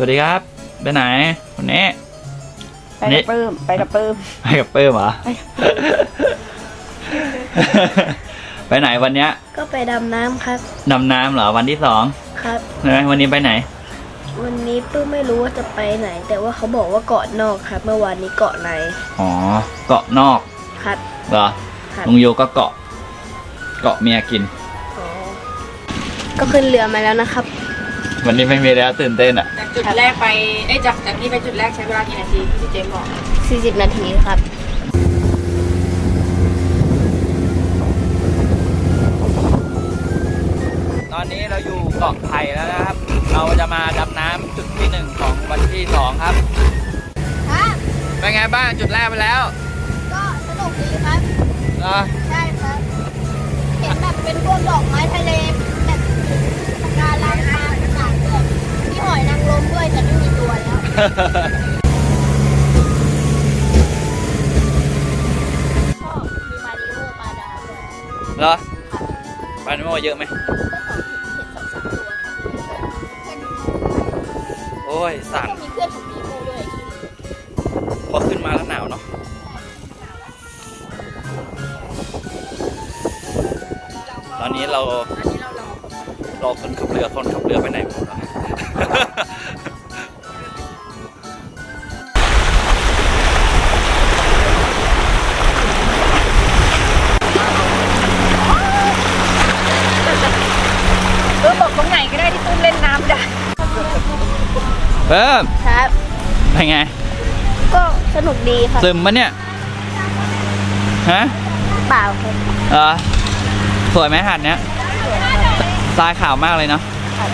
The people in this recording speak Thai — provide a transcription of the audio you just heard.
สวัสดีครับ ไปไหนวันนี้ ไปกับปื้มไปกับปื้มไปกับเปิ้มเหรอ ไปไหนวันเนี้ยก็ไปดำน้ำครับ ดำน้ำเหรอวันที่สองครับ ใช่ไหมวันนี้ไปไหน วันนี้ปื้มไม่รู้ว่าจะไปไหน แต่ว่าเขาบอกว่าเกาะนอกครับ เมื่อวานนี้เกาะในอ๋อ เกาะนอกครับ เหรอครับ ลุงโยก็เกาะ เกาะเมียกิน อ๋อก็ขึ้นเรือมาแล้วนะครับ วันนี้ไม่มีแล้วตื่นเต้นอะ จากจุดแรกไปเอ้ยจากจากนี้ไปจุดแรกใช้เวลากี่นาทีที่พี่เจมส์บอก 40 นาทีครับ ตอนนี้เราอยู่เกาะไผ่แล้วนะครับ เราจะมาดำน้ำจุดที่หนึ่งของวันที่สองครับ ครับ เป็นไงบ้างจุดแรกไปแล้วก็สนุกดีครับ เหรอ ใช่ครับ เห็นแบบเป็นพวกดอกไม้ทะเล ชอบมีมาริโอปลาดาวด้วยเหรอปลาโมเยอะไหมก็สองเห็นสองสามตัวครับเพื่อนโอ้ยสั่นก็มีเพื่อนของนีโมด้วยพอขึ้นมาแล้วหนาวเนาะตอนนี้เรา อันนี้เรารอรอคนขับเรือคนขับเรือไปไหนหมดแล้ว เพิ่มครับ เป็นไง ก็สนุกดีครับซึมปะเนี่ย ฮะเปล่าครับเออสวยไหมหาดเนี้ยทรายขาวมากเลยเนาะครับ